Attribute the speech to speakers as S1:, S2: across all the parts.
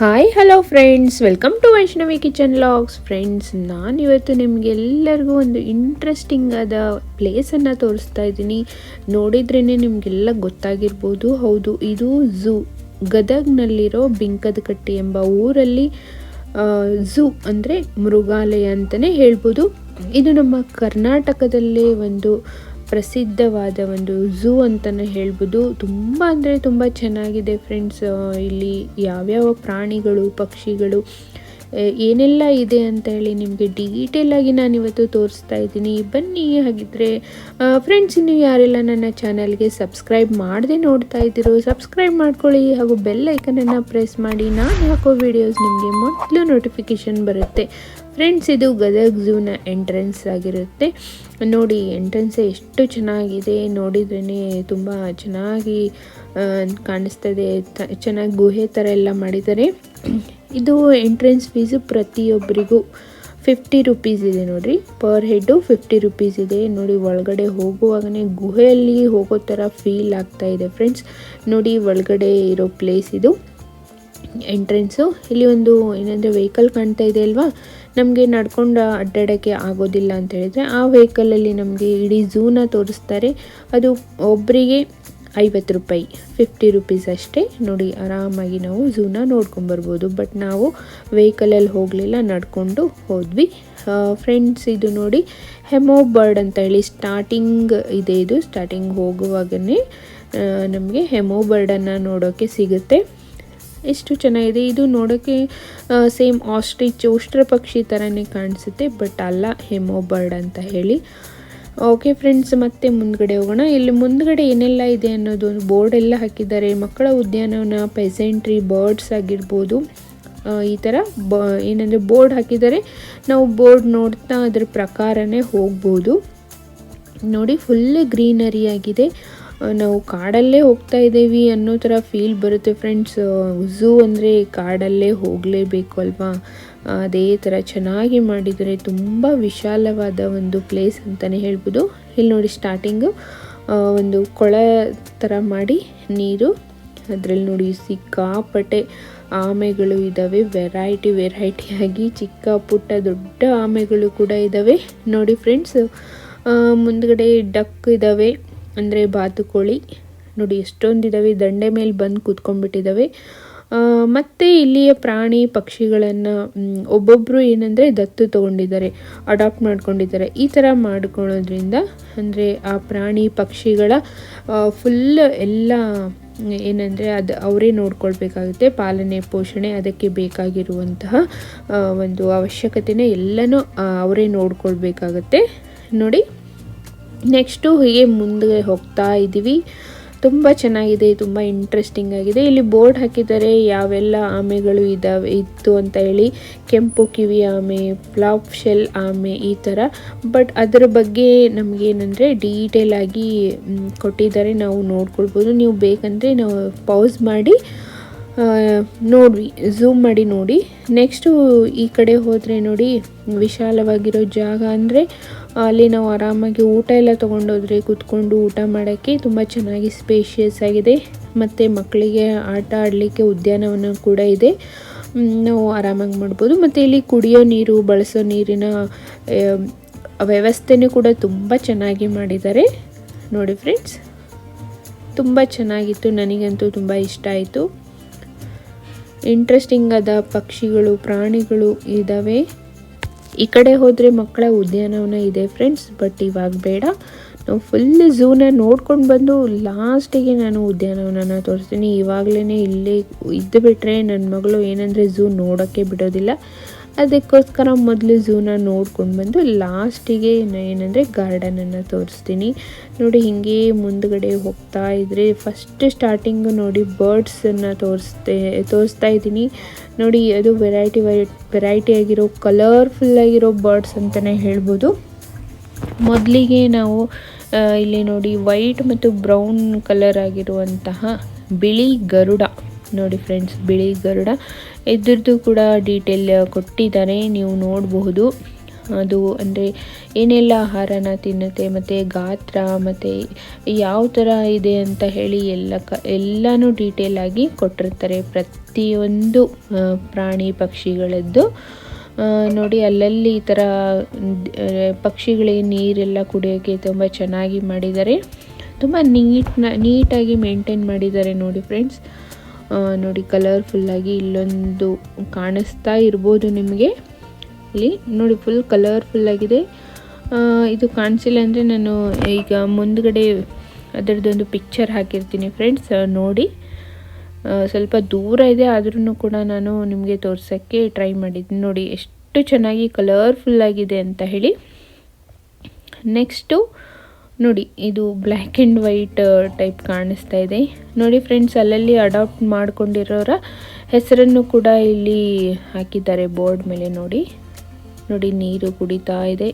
S1: Hi hello friends welcome to Vaishnavi kitchen vlogs friends ನಾನು ಇವತ್ತು ನಿಮಗೆಲ್ಲರಿಗೂ ಒಂದು ಇಂಟ್ರೆಸ್ಟಿಂಗ್ ಆದ ಪ್ಲೇಸನ್ನು ತೋರಿಸ್ತಾ ಇದ್ದೀನಿ. ನೋಡಿದ್ರೇ ನಿಮಗೆಲ್ಲ ಗೊತ್ತಾಗಿರ್ಬೋದು. ಹೌದು, ಇದು ಝೂ ಗದಗ್ನಲ್ಲಿರೋ ಬಿಂಕದಕಟ್ಟಿ ಎಂಬ ಊರಲ್ಲಿ ಝೂ ಅಂದರೆ ಮೃಗಾಲಯ ಅಂತಲೇ ಹೇಳ್ಬೋದು. ಇದು ನಮ್ಮ ಕರ್ನಾಟಕದಲ್ಲೇ ಒಂದು ಪ್ರಸಿದ್ಧವಾದ ಒಂದು ಝೂ ಅಂತಲೇ ಹೇಳ್ಬೋದು. ತುಂಬ ಅಂದರೆ ತುಂಬ ಚೆನ್ನಾಗಿದೆ ಫ್ರೆಂಡ್ಸ್ ಇಲ್ಲಿ ಯಾವ್ಯಾವ ಪ್ರಾಣಿಗಳು ಪಕ್ಷಿಗಳು ಏನೆಲ್ಲ ಇದೆ ಅಂತ ಹೇಳಿ ನಿಮಗೆ ಡೀಟೇಲಾಗಿ ನಾನು ಇವತ್ತು ತೋರಿಸ್ತಾ ಇದ್ದೀನಿ. ಬನ್ನಿ ಹಾಗಿದ್ರೆ ಫ್ರೆಂಡ್ಸ್ ಇನ್ನು ಯಾರೆಲ್ಲ ನನ್ನ ಚಾನಲ್ಗೆ ಸಬ್ಸ್ಕ್ರೈಬ್ ಮಾಡದೆ ನೋಡ್ತಾ ಇದ್ದೀರೋ ಸಬ್ಸ್ಕ್ರೈಬ್ ಮಾಡ್ಕೊಳ್ಳಿ ಹಾಗೂ ಬೆಲ್ ಐಕನನ್ನು ಪ್ರೆಸ್ ಮಾಡಿ. ನಾನು ಹಾಕೋ ವಿಡಿಯೋಸ್ ನಿಮಗೆ ಮೊದಲು ನೋಟಿಫಿಕೇಷನ್ ಬರುತ್ತೆ. ಫ್ರೆಂಡ್ಸ್ ಇದು ಗದಗ್ ಝೂನ ಎಂಟ್ರೆನ್ಸ್ ಆಗಿರುತ್ತೆ. ನೋಡಿ ಎಂಟ್ರೆನ್ಸ್ ಎಷ್ಟು ಚೆನ್ನಾಗಿದೆ. ನೋಡಿದ್ರೇ ತುಂಬ ಚೆನ್ನಾಗಿ ಕಾಣಿಸ್ತದೆ ಚೆನ್ನಾಗಿ ಗುಹೆ ಥರ ಎಲ್ಲ ಮಾಡಿದ್ದಾರೆ. ಇದು ಎಂಟ್ರೆನ್ಸ್ ಫೀಸು ಪ್ರತಿಯೊಬ್ಬರಿಗೂ ಫಿಫ್ಟಿ ರುಪೀಸ್ ಇದೆ ನೋಡಿ ಪರ್ ಹೆಡ್ಡು ಫಿಫ್ಟಿ ರುಪೀಸ್ ಇದೆ. ನೋಡಿ, ಒಳಗಡೆ ಹೋಗುವಾಗನೇ ಗುಹೆಯಲ್ಲಿ ಹೋಗೋ ಥರ ಫೀಲ್ ಆಗ್ತಾ ಇದೆ ಫ್ರೆಂಡ್ಸ್ ನೋಡಿ, ಒಳಗಡೆ ಇರೋ ಪ್ಲೇಸ್ ಇದು. ಎಂಟ್ರೆನ್ಸು ಇಲ್ಲಿ ಒಂದು ಏನಂದರೆ ವೆಹಿಕಲ್ ಕಾಣ್ತಾ ಇದೆ ಅಲ್ವಾ? ನಮಗೆ ನಡ್ಕೊಂಡು ಅಡ್ಡಾಡೋಕ್ಕೆ ಆಗೋದಿಲ್ಲ ಅಂತ ಹೇಳಿದರೆ ಆ ವೆಹಿಕಲಲ್ಲಿ ನಮಗೆ ಇಡೀ ಝೂನ ತೋರಿಸ್ತಾರೆ. ಅದು ಒಬ್ಬರಿಗೆ ಐವತ್ತು ರೂಪಾಯಿ ಫಿಫ್ಟಿ ರುಪೀಸ್ ಅಷ್ಟೇ. ನೋಡಿ, ಆರಾಮಾಗಿ ನಾವು ಝೂನ ನೋಡ್ಕೊಂಬರ್ಬೋದು. ಬಟ್ ನಾವು ವೆಹಿಕಲಲ್ಲಿ ಹೋಗಲಿಲ್ಲ, ನಡ್ಕೊಂಡು ಹೋದ್ವಿ. ಫ್ರೆಂಡ್ಸ್ ಇದು ನೋಡಿ ಹೆಮೋ ಬರ್ಡ್ ಅಂತ ಹೇಳಿ ಸ್ಟಾರ್ಟಿಂಗ್ ಇದೆ ಇದು. ಸ್ಟಾರ್ಟಿಂಗ್ ಹೋಗುವಾಗನೇ ನಮಗೆ ಹೆಮೋ ಬರ್ಡನ್ನು ನೋಡೋಕ್ಕೆ ಸಿಗುತ್ತೆ. ಎಷ್ಟು ಚೆನ್ನಾಗಿದೆ ಇದು ನೋಡೋಕ್ಕೆ ಸೇಮ್ ಆಸ್ಟ್ರಿಚ್ ಉಷ್ಟ್ರ ಪಕ್ಷಿ ಥರನೇ ಕಾಣಿಸುತ್ತೆ ಬಟ್ ಅಲ್ಲ ಹೆಮೋ ಬರ್ಡ್ ಅಂತ ಹೇಳಿ. ಓಕೆ ಫ್ರೆಂಡ್ಸ್ ಮತ್ತೆ ಮುಂದ್ಗಡೆ ಹೋಗೋಣ. ಇಲ್ಲಿ ಮುಂದ್ಗಡೆ ಏನೆಲ್ಲ ಇದೆ ಅನ್ನೋದು ಒಂದು ಬೋರ್ಡ್ ಎಲ್ಲ ಹಾಕಿದ್ದಾರೆ. ಮಕ್ಕಳ ಉದ್ಯಾನವನ ಪೆಸೆಂಟ್ರಿ ಬರ್ಡ್ಸ್ ಆಗಿರ್ಬೋದು. ಈ ಥರ ಬ, ಏನಂದರೆ ಬೋರ್ಡ್ ಹಾಕಿದ್ದಾರೆ. ನಾವು ಬೋರ್ಡ್ ನೋಡ್ತಾ ಅದ್ರ ಪ್ರಕಾರನೇ ಹೋಗ್ಬೋದು. ನೋಡಿ ಫುಲ್ ಗ್ರೀನರಿ ಆಗಿದೆ. ನಾವು ಕಾಡಲ್ಲೇ ಹೋಗ್ತಾ ಇದ್ದೀವಿ ಅನ್ನೋ ಥರ ಫೀಲ್ ಬರುತ್ತೆ ಫ್ರೆಂಡ್ಸ್ ಝೂ ಅಂದರೆ ಕಾಡಲ್ಲೇ ಹೋಗಲೇಬೇಕು ಅಲ್ವಾ? ಅದೇ ಥರ ಚೆನ್ನಾಗಿ ಮಾಡಿದರೆ ತುಂಬ ವಿಶಾಲವಾದ ಒಂದು ಪ್ಲೇಸ್ ಅಂತಲೇ ಹೇಳ್ಬೋದು. ಇಲ್ಲಿ ನೋಡಿ ಸ್ಟಾರ್ಟಿಂಗು ಒಂದು ಕೊಳ ಥರ ಮಾಡಿ ನೀರು, ಅದರಲ್ಲಿ ನೋಡಿ ಸಿಕ್ಕಾಪಟ್ಟೆ ಆಮೆಗಳು ಇದ್ದಾವೆ ವೆರೈಟಿ ವೆರೈಟಿಯಾಗಿ ಚಿಕ್ಕ ಪುಟ್ಟ ದೊಡ್ಡ ಆಮೆಗಳು ಕೂಡ ಇದ್ದಾವೆ ನೋಡಿ ಫ್ರೆಂಡ್ಸ್ ಮುಂದ್ಗಡೆ ಡಕ್ ಇದ್ದಾವೆ ಅಂದರೆ ಬಾತುಕೋಳಿ. ನೋಡಿ ಎಷ್ಟೊಂದಿದ್ದಾವೆ ದಂಡೆ ಮೇಲೆ ಬಂದು ಕೂತ್ಕೊಂಡ್ಬಿಟ್ಟಿದ್ದಾವೆ ಮತ್ತೆ ಇಲ್ಲಿಯ ಪ್ರಾಣಿ ಪಕ್ಷಿಗಳನ್ನು ಒಬ್ಬೊಬ್ಬರು ಏನಂದರೆ ದತ್ತು ತಗೊಂಡಿದ್ದಾರೆ ಅಡಾಪ್ಟ್ ಮಾಡ್ಕೊಂಡಿದ್ದಾರೆ. ಈ ಥರ ಮಾಡ್ಕೊಳ್ಳೋದ್ರಿಂದ ಅಂದರೆ ಆ ಪ್ರಾಣಿ ಪಕ್ಷಿಗಳ ಫುಲ್ ಎಲ್ಲ, ಏನಂದರೆ ಅದು ಅವರೇ ನೋಡ್ಕೊಳ್ಬೇಕಾಗುತ್ತೆ. ಪಾಲನೆ, ಪೋಷಣೆ ಅದಕ್ಕೆ ಬೇಕಾಗಿರುವಂತಹ ಒಂದು ಅವಶ್ಯಕತೆನೇ ಎಲ್ಲನೂ ಅವರೇ ನೋಡ್ಕೊಳ್ಬೇಕಾಗತ್ತೆ. ನೋಡಿ, ನೆಕ್ಸ್ಟು ಹೀಗೆ ಮುಂದೆ ಹೋಗ್ತಾ ಇದ್ದೀವಿ. ತುಂಬ ಚೆನ್ನಾಗಿದೆ, ತುಂಬ ಇಂಟ್ರೆಸ್ಟಿಂಗ್ ಆಗಿದೆ. ಇಲ್ಲಿ ಬೋರ್ಡ್ ಹಾಕಿದ್ದಾರೆ, ಯಾವೆಲ್ಲ ಆಮೆಗಳು ಇದ್ದಾವೆ ಇತ್ತು ಅಂತ ಹೇಳಿ ಕೆಂಪು ಕಿವಿ ಆಮೆ ಪ್ಲಾಪ್ ಶೆಲ್ ಆಮೆ ಈ ಥರ ಬಟ್ ಅದರ ಬಗ್ಗೆ ನಮಗೇನಂದರೆ ಡೀಟೇಲ್ ಆಗಿ ಕೊಟ್ಟಿದ್ದಾರೆ. ನಾವು ನೋಡ್ಕೊಳ್ಬೋದು. ನೀವು ಬೇಕಂದರೆ ನಾವು ಪೌಸ್ ಮಾಡಿ ನೋಡ್ವಿ ಝೂಮ್ ಮಾಡಿ ನೋಡಿ. ನೆಕ್ಸ್ಟು ಈ ಕಡೆ ಹೋದರೆ ನೋಡಿ, ವಿಶಾಲವಾಗಿರೋ ಜಾಗ ಅಂದರೆ ಅಲ್ಲಿ ನಾವು ಆರಾಮಾಗಿ ಊಟ ಎಲ್ಲ ತೊಗೊಂಡೋದ್ರೆ ಕೂತ್ಕೊಂಡು ಊಟ ಮಾಡೋಕ್ಕೆ ತುಂಬ ಚೆನ್ನಾಗಿ ಸ್ಪೇಷಿಯಸ್ ಆಗಿದೆ. ಮತ್ತು ಮಕ್ಕಳಿಗೆ ಆಟ ಆಡಲಿಕ್ಕೆ ಉದ್ಯಾನವನ ಕೂಡ ಇದೆ. ನಾವು ಆರಾಮಾಗಿ ಮಾಡ್ಬೋದು. ಮತ್ತು ಇಲ್ಲಿ ಕುಡಿಯೋ ನೀರು, ಬಳಸೋ ನೀರಿನ ವ್ಯವಸ್ಥೆನೂ ಕೂಡ ತುಂಬ ಚೆನ್ನಾಗಿ ಮಾಡಿದ್ದಾರೆ. ನೋಡಿ ಫ್ರೆಂಡ್ಸ್ ತುಂಬ ಚೆನ್ನಾಗಿತ್ತು. ನನಗಂತೂ ತುಂಬ ಇಷ್ಟ ಆಯಿತು. ಇಂಟ್ರೆಸ್ಟಿಂಗ್ ಆದ ಪಕ್ಷಿಗಳು, ಪ್ರಾಣಿಗಳು ಇದ್ದಾವೆ ಈ ಕಡೆ ಹೋದರೆ ಮಕ್ಕಳ ಉದ್ಯಾನವನ ಇದೆ ಫ್ರೆಂಡ್ಸ್ ಬಟ್ ಇವಾಗ ಬೇಡ. ನಾವು ಫುಲ್ ಝೂನ ನೋಡ್ಕೊಂಡು ಬಂದು ಲಾಸ್ಟಿಗೆ ನಾನು ಉದ್ಯಾನವನನ ತೋರಿಸ್ತೀನಿ. ಇವಾಗಲೇ ಇಲ್ಲೇ ಇದ್ದು ಬಿಟ್ಟರೆ ನನ್ನ ಮಗಳು ಏನಂದರೆ ಝೂ ನೋಡೋಕ್ಕೆ ಬಿಡೋದಿಲ್ಲ. ಅದಕ್ಕೋಸ್ಕರ ಮೊದಲು ಝೂನ ನೋಡ್ಕೊಂಡು ಬಂದು ಲಾಸ್ಟಿಗೆ ಏನಂದರೆ ಗಾರ್ಡನನ್ನು ತೋರಿಸ್ತೀನಿ. ನೋಡಿ, ಹಿಂಗೆ ಮುಂದ್ಗಡೆ ಹೋಗ್ತಾ ಇದ್ರೆ ಫಸ್ಟ್ ಸ್ಟಾರ್ಟಿಂಗು ನೋಡಿ ಬರ್ಡ್ಸನ್ನು ತೋರಿಸ್ತೇ ತೋರಿಸ್ತಾ ಇದ್ದೀನಿ. ನೋಡಿ, ಅದು ವೆರೈಟಿ ವೆರೈಟಿ ಆಗಿರೋ ಕಲರ್ಫುಲ್ ಆಗಿರೋ ಬರ್ಡ್ಸ್ ಅಂತಲೇ ಹೇಳ್ಬೋದು. ಮೊದಲಿಗೆ ನಾವು ಇಲ್ಲಿ ನೋಡಿ ವೈಟ್ ಮತ್ತು ಬ್ರೌನ್ ಕಲರ್ ಆಗಿರುವಂತಹ ಬಿಳಿ ಗರುಡ. ನೋಡಿ ಫ್ರೆಂಡ್ಸ್ ಬಿಳಿ ಗರುಡ. ಇದ್ರದ್ದು ಕೂಡ ಡೀಟೇಲ್ ಕೊಟ್ಟಿದ್ದಾರೆ, ನೀವು ನೋಡಬಹುದು. ಅದು ಅಂದರೆ ಏನೆಲ್ಲ ಆಹಾರನ ತಿನ್ನುತ್ತೆ, ಮತ್ತು ಗಾತ್ರ, ಮತ್ತು ಯಾವ ಥರ ಇದೆ ಅಂತ ಹೇಳಿ ಎಲ್ಲ ಕ, ಎಲ್ಲನೂ ಡೀಟೇಲಾಗಿ ಕೊಟ್ಟಿರ್ತಾರೆ. ಪ್ರತಿಯೊಂದು ಪ್ರಾಣಿ ಪಕ್ಷಿಗಳದ್ದು. ನೋಡಿ ಅಲ್ಲಲ್ಲಿ ಈ ಥರ ಪಕ್ಷಿಗಳಿಗೆ ನೀರೆಲ್ಲ ಕುಡಿಯೋಕ್ಕೆ ತುಂಬ ಚೆನ್ನಾಗಿ ಮಾಡಿದ್ದಾರೆ. ತುಂಬ ನೀಟ್ನ, ನೀಟಾಗಿ ಮೇಂಟೈನ್ ಮಾಡಿದ್ದಾರೆ ನೋಡಿ ಫ್ರೆಂಡ್ಸ್ ನೋಡಿ ಕಲರ್ಫುಲ್ಲಾಗಿ ಇಲ್ಲೊಂದು ಕಾಣಿಸ್ತಾ ಇರ್ಬೋದು ನಿಮಗೆ. ಇಲ್ಲಿ ನೋಡಿ ಫುಲ್ ಕಲರ್ಫುಲ್ಲಾಗಿದೆ ಇದು ಕಾಣಿಸಿಲ್ಲ ಅಂದರೆ ನಾನು ಈಗ ಮುಂದ್ಗಡೆ ಅದರದ್ದೊಂದು ಪಿಕ್ಚರ್ ಹಾಕಿರ್ತೀನಿ ಫ್ರೆಂಡ್ಸ್ ನೋಡಿ. ಸ್ವಲ್ಪ ದೂರ ಇದೆ ಆದ್ರೂ ಕೂಡ ನಾನು ನಿಮಗೆ ತೋರ್ಸೋಕ್ಕೆ ಟ್ರೈ ಮಾಡಿದ್ದೀನಿ ನೋಡಿ, ಎಷ್ಟು ಚೆನ್ನಾಗಿ ಕಲರ್ಫುಲ್ಲಾಗಿದೆ ಅಂತ ಹೇಳಿ. ನೆಕ್ಸ್ಟು ನೋಡಿ ಇದು ಬ್ಲ್ಯಾಕ್ ಆ್ಯಂಡ್ ವೈಟ್ ಟೈಪ್ ಕಾಣಿಸ್ತಾ ಇದೆ. ನೋಡಿ ಫ್ರೆಂಡ್ಸ್ ಅಲ್ಲಲ್ಲಿ ಅಡಾಪ್ಟ್ ಮಾಡ್ಕೊಂಡಿರೋರ ಹೆಸರನ್ನು ಕೂಡ ಇಲ್ಲಿ ಹಾಕಿದ್ದಾರೆ ಬೋರ್ಡ್ ಮೇಲೆ ನೋಡಿ. ನೋಡಿ ನೀರು ಕುಡಿತಾ ಇದೆ.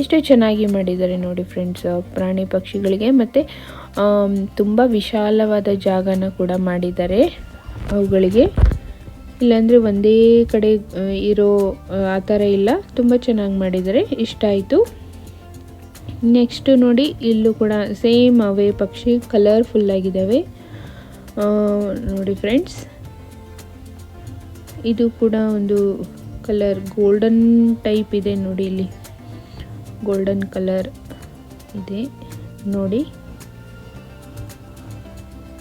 S1: ಎಷ್ಟು ಚೆನ್ನಾಗಿ ಮಾಡಿದ್ದಾರೆ ನೋಡಿ ಫ್ರೆಂಡ್ಸ್ ಪ್ರಾಣಿ ಪಕ್ಷಿಗಳಿಗೆ. ಮತ್ತು ತುಂಬ ವಿಶಾಲವಾದ ಜಾಗನ ಕೂಡ ಮಾಡಿದ್ದಾರೆ ಅವುಗಳಿಗೆ. ಇಲ್ಲಾಂದರೆ ಒಂದೇ ಕಡೆ ಇರೋ ಆ, ಥರ ಇಲ್ಲ. ತುಂಬ ಚೆನ್ನಾಗಿ ಮಾಡಿದ್ದಾರೆ. ಇಷ್ಟ ಆಯಿತು. ನೆಕ್ಸ್ಟು ನೋಡಿ, ಇಲ್ಲೂ ಕೂಡ ಸೇಮ್ ಅವೇ ಪಕ್ಷಿ ಕಲರ್ಫುಲ್ ಆಗಿದ್ದಾವೆ. ನೋಡಿ ಫ್ರೆಂಡ್ಸ್ ಇದು ಕೂಡ ಒಂದು ಕಲರ್ ಗೋಲ್ಡನ್ ಟೈಪ್ ಇದೆ ನೋಡಿ ಇಲ್ಲಿ. ಗೋಲ್ಡನ್ ಕಲರ್ ಇದೆ. ನೋಡಿ.